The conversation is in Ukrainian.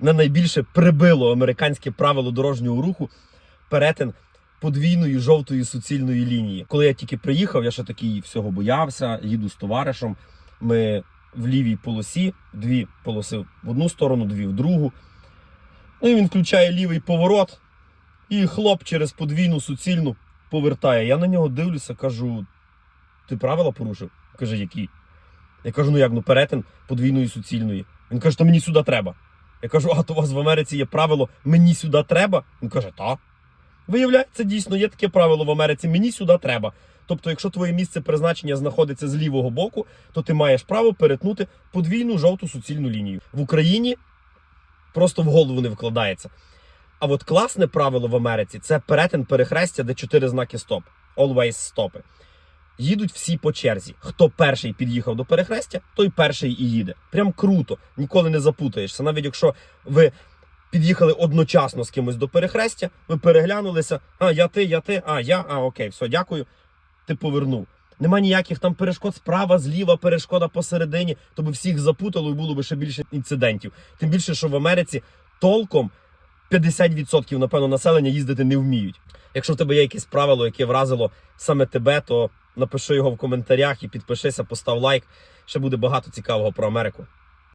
мене найбільше прибило американське правило дорожнього руху перетин подвійної жовтої суцільної лінії. Коли я тільки приїхав, я ще такий всього боявся, їду з товаришем. Ми в лівій полосі, дві полоси в одну сторону, дві в другу. Ну і він включає лівий поворот, і хлоп через подвійну суцільну повертає. Я на нього дивлюся, кажу: ти правила порушив? Каже, які? Я кажу, ну як, ну перетин подвійної суцільної. Він каже, то мені сюди треба. Я кажу, а то у вас в Америці є правило мені сюди треба? Він каже, так. Виявляється, дійсно є таке правило в Америці мені сюди треба. Тобто, якщо твоє місце призначення знаходиться з лівого боку, то ти маєш право перетнути подвійну жовту суцільну лінію. В Україні просто в голову не вкладається. А от класне правило в Америці це перетин перехрестя, де чотири знаки стоп. Always стопи. Їдуть всі по черзі. Хто перший під'їхав до перехрестя, той перший і їде. Прям круто, ніколи не запутаєшся. Навіть якщо ви під'їхали одночасно з кимось до перехрестя, ви переглянулися. А, я ти, я ти, а я, а окей, все, дякую. Ти повернув. Нема ніяких там перешкод справа, зліва, перешкода посередині, то би всіх запутало і було б ще більше інцидентів. Тим більше, що в Америці толком 50% напевно населення їздити не вміють. Якщо в тебе є якесь правило, яке вразило саме тебе, то напиши його в коментарях і підпишися, постав лайк. Ще буде багато цікавого про Америку.